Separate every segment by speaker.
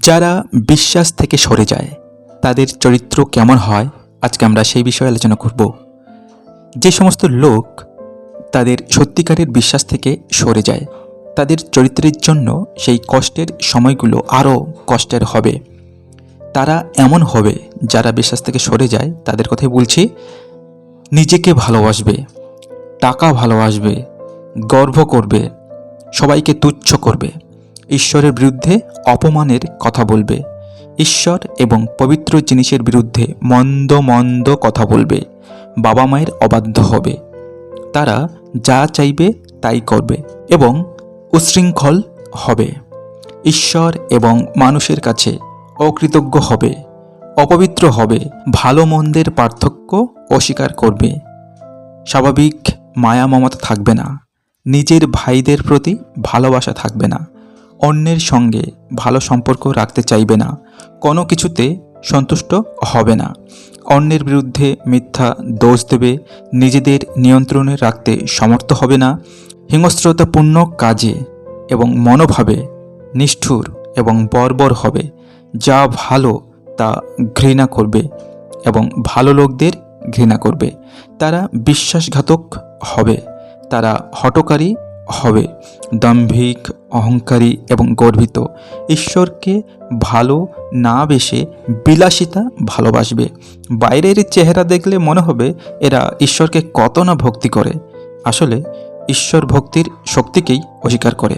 Speaker 1: যারা বিশ্বাস থেকে সরে যায়, তাদের চরিত্র কেমন হয় আজকে আমরা সেই বিষয়ে আলোচনা করব। যে সমস্ত লোক তাদের সত্যিকারের বিশ্বাস থেকে সরে যায়, তাদের চরিত্রের জন্য সেই কষ্টের সময়গুলো আরও কষ্টের হবে। তারা এমন হবে যারা বিশ্বাস থেকে সরে যায়, তাদের কথাই বলছি, নিজেকে ভালোবাসবে, টাকা ভালোবাসবে, গর্ব করবে, সবাইকে তুচ্ছ করবে। ঈশ্বরের বিরুদ্ধে অপমানের কথা বলবে। ঈশ্বর এবং পবিত্র জিনিসের বিরুদ্ধে মন্দ মন্দ কথা বলবে। বাবা মায়ের অবাধ্য হবে। তারা যা চাইবে তাই করবে এবং উশৃঙ্খল হবে। ঈশ্বর এবং মানুষের কাছে অকৃতজ্ঞ হবে। অপবিত্র হবে। ভালো মন্দের পার্থক্য অস্বীকার করবে। স্বাভাবিক মায়া মমতা থাকবে না। নিজের ভাইদের প্রতি ভালোবাসা থাকবে না। অন্যের সঙ্গে ভালো সম্পর্ক রাখতে চাইবে না। কোনো কিছুতে সন্তুষ্ট হবে না। অন্যের বিরুদ্ধে মিথ্যা দোষ দেবে, নিজেদের নিয়ন্ত্রণে রাখতে সমর্থ হবে না। হিংস্রতাপূর্ণ কাজে এবং মনোভাবে নিষ্ঠুর এবং বর্বর হবে। যা ভালো, তা ঘৃণা করবে এবং ভালো লোকদের ঘৃণা করবে। তারা বিশ্বাসঘাতক হবে। তারা হটকারী হবে। দাম্ভিক, অহংকারী এবং গর্বিত। ঈশ্বরকে ভালো না বেশে বিলাসিতা ভালোবাসবে। বাইরের চেহারা দেখলে মনে হবে এরা ঈশ্বরকে কত না ভক্তি করে। আসলে ঈশ্বর ভক্তির শক্তিকেই অস্বীকার করে।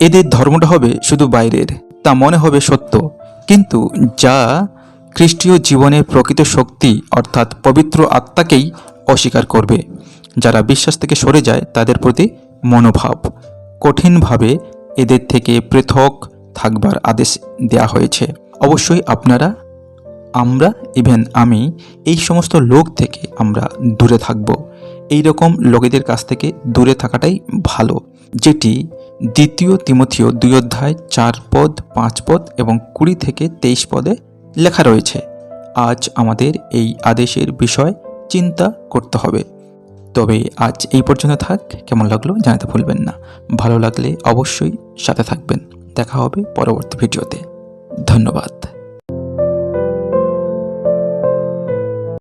Speaker 1: এদের ধর্মটা হবে শুধু বাইরের, তা মনে হবে সত্য। কিন্তু যা খ্রিস্টীয় জীবনের প্রকৃত শক্তি, অর্থাৎ পবিত্র আত্মাকেই অস্বীকার করবে। যারা বিশ্বাস থেকে সরে যায়, তাদের প্রতি মনোভাব। কঠিনভাবে এদের থেকে পৃথক থাকবার আদেশ দেয়া হয়েছে। অবশ্যই আপনারা, আমরা ইভেন আমি, এই সমস্ত লোক থেকে আমরা দূরে থাকব। এই রকম লোকেদের কাছ থেকে দূরে থাকাটাই ভালো, যেটি দ্বিতীয় তিমথিও দুই অধ্যায় চার পদ, পাঁচ পদ এবং কুড়ি থেকে তেইশ পদে লেখা রয়েছে। আজ আমাদের এই আদেশের বিষয় চিন্তা করতে হবে। তবে আজ এই পর্যন্ত থাক। কেমন লাগল জানাতে ভুলবেন না। ভালো লাগলে অবশ্যই সাথে থাকবেন। দেখা হবে পরবর্তী ভিডিওতে। ধন্যবাদ।